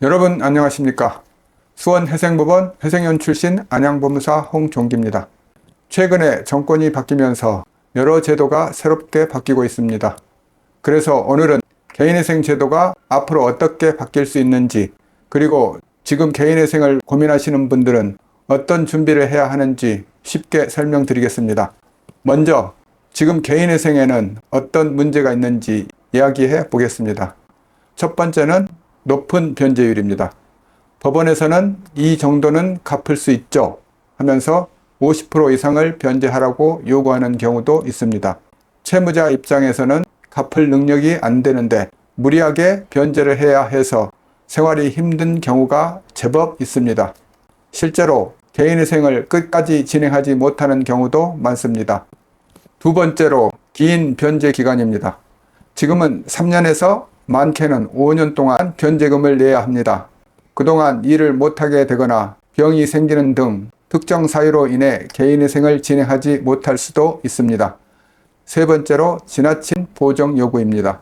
여러분 안녕하십니까? 수원회생법원 회생연 출신 안양법무사 홍종기입니다. 최근에 정권이 바뀌면서 여러 제도가 새롭게 바뀌고 있습니다. 그래서 오늘은 개인회생 제도가 앞으로 어떻게 바뀔 수 있는지 그리고 지금 개인회생을 고민하시는 분들은 어떤 준비를 해야 하는지 쉽게 설명드리겠습니다. 먼저 지금 개인회생에는 어떤 문제가 있는지 이야기해 보겠습니다. 첫 번째는 높은 변제율입니다. 법원에서는 이 정도는 갚을 수 있죠 하면서 50% 이상을 변제하라고 요구하는 경우도 있습니다. 채무자 입장에서는 갚을 능력이 안 되는데 무리하게 변제를 해야 해서 생활이 힘든 경우가 제법 있습니다. 실제로 개인회생을 끝까지 진행하지 못하는 경우도 많습니다. 두 번째로 긴 변제 기간입니다. 지금은 3년에서 많게는 5년 동안 변제금을 내야 합니다. 그동안 일을 못하게 되거나 병이 생기는 등 특정 사유로 인해 개인회생을 진행하지 못할 수도 있습니다. 세 번째로 지나친 보정 요구입니다.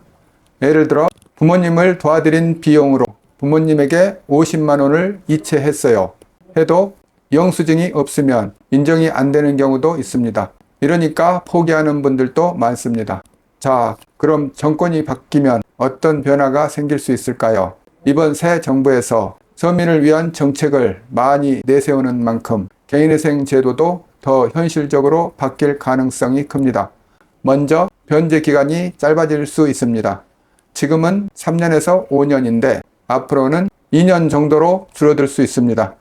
예를 들어 부모님을 도와드린 비용으로 부모님에게 50만 원을 이체했어요. 해도 영수증이 없으면 인정이 안 되는 경우도 있습니다. 이러니까 포기하는 분들도 많습니다. 자, 그럼 정권이 바뀌면 어떤 변화가 생길 수 있을까요? 이번 새 정부에서 서민을 위한 정책을 많이 내세우는 만큼 개인회생 제도도 더 현실적으로 바뀔 가능성이 큽니다. 먼저 변제 기간이 짧아질 수 있습니다. 지금은 3년에서 5년인데 앞으로는 2년 정도로 줄어들 수 있습니다.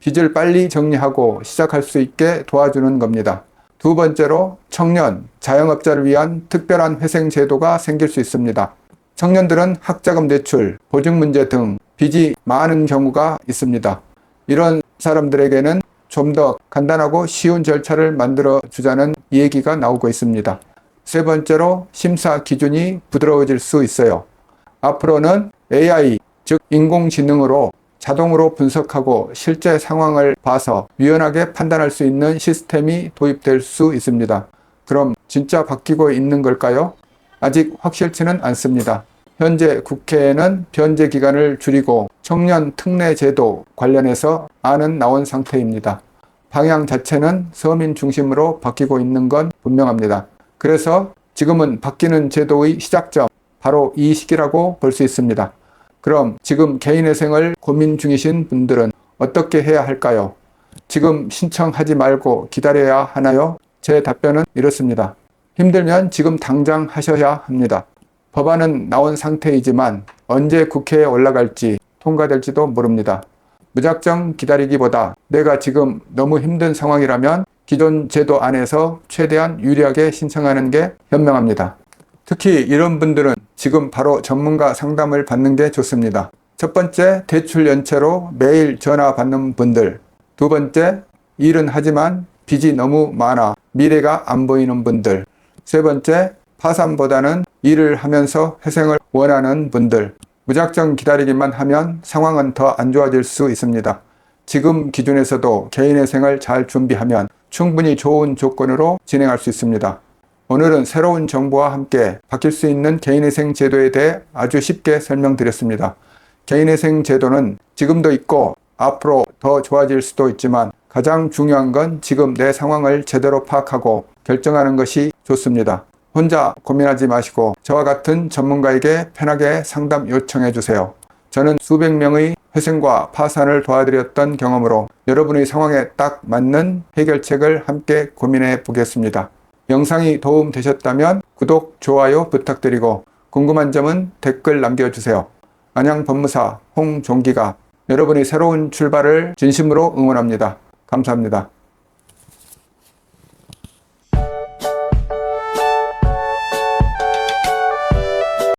빚을 빨리 정리하고 시작할 수 있게 도와주는 겁니다. 두 번째로 청년, 자영업자를 위한 특별한 회생 제도가 생길 수 있습니다. 청년들은 학자금 대출, 보증 문제 등 빚이 많은 경우가 있습니다. 이런 사람들에게는 좀 더 간단하고 쉬운 절차를 만들어 주자는 얘기가 나오고 있습니다. 세 번째로 심사 기준이 부드러워질 수 있어요. 앞으로는 AI, 즉 인공지능으로 자동으로 분석하고 실제 상황을 봐서 유연하게 판단할 수 있는 시스템이 도입될 수 있습니다. 그럼 진짜 바뀌고 있는 걸까요? 아직 확실치는 않습니다. 현재 국회에는 변제 기간을 줄이고 청년 특례 제도 관련해서 안은 나온 상태입니다. 방향 자체는 서민 중심으로 바뀌고 있는 건 분명합니다. 그래서 지금은 바뀌는 제도의 시작점, 바로 이 시기라고 볼 수 있습니다. 그럼 지금 개인회생을 고민 중이신 분들은 어떻게 해야 할까요? 지금 신청하지 말고 기다려야 하나요? 제 답변은 이렇습니다. 힘들면 지금 당장 하셔야 합니다. 법안은 나온 상태이지만 언제 국회에 올라갈지 통과될지도 모릅니다. 무작정 기다리기보다 내가 지금 너무 힘든 상황이라면 기존 제도 안에서 최대한 유리하게 신청하는 게 현명합니다. 특히 이런 분들은 지금 바로 전문가 상담을 받는 게 좋습니다. 첫 번째, 대출 연체로 매일 전화 받는 분들. 두 번째, 일은 하지만 빚이 너무 많아 미래가 안 보이는 분들. 세 번째, 파산보다는 일을 하면서 회생을 원하는 분들. 무작정 기다리기만 하면 상황은 더 안 좋아질 수 있습니다. 지금 기준에서도 개인회생을 잘 준비하면 충분히 좋은 조건으로 진행할 수 있습니다. 오늘은 새로운 정보와 함께 바뀔 수 있는 개인회생 제도에 대해 아주 쉽게 설명드렸습니다. 개인회생 제도는 지금도 있고 앞으로 더 좋아질 수도 있지만 가장 중요한 건 지금 내 상황을 제대로 파악하고 결정하는 것이 좋습니다. 혼자 고민하지 마시고 저와 같은 전문가에게 편하게 상담 요청해 주세요. 저는 수백 명의 회생과 파산을 도와드렸던 경험으로 여러분의 상황에 딱 맞는 해결책을 함께 고민해 보겠습니다. 영상이 도움 되셨다면 구독, 좋아요 부탁드리고 궁금한 점은 댓글 남겨주세요. 안양 법무사 홍종기가 여러분의 새로운 출발을 진심으로 응원합니다. 감사합니다.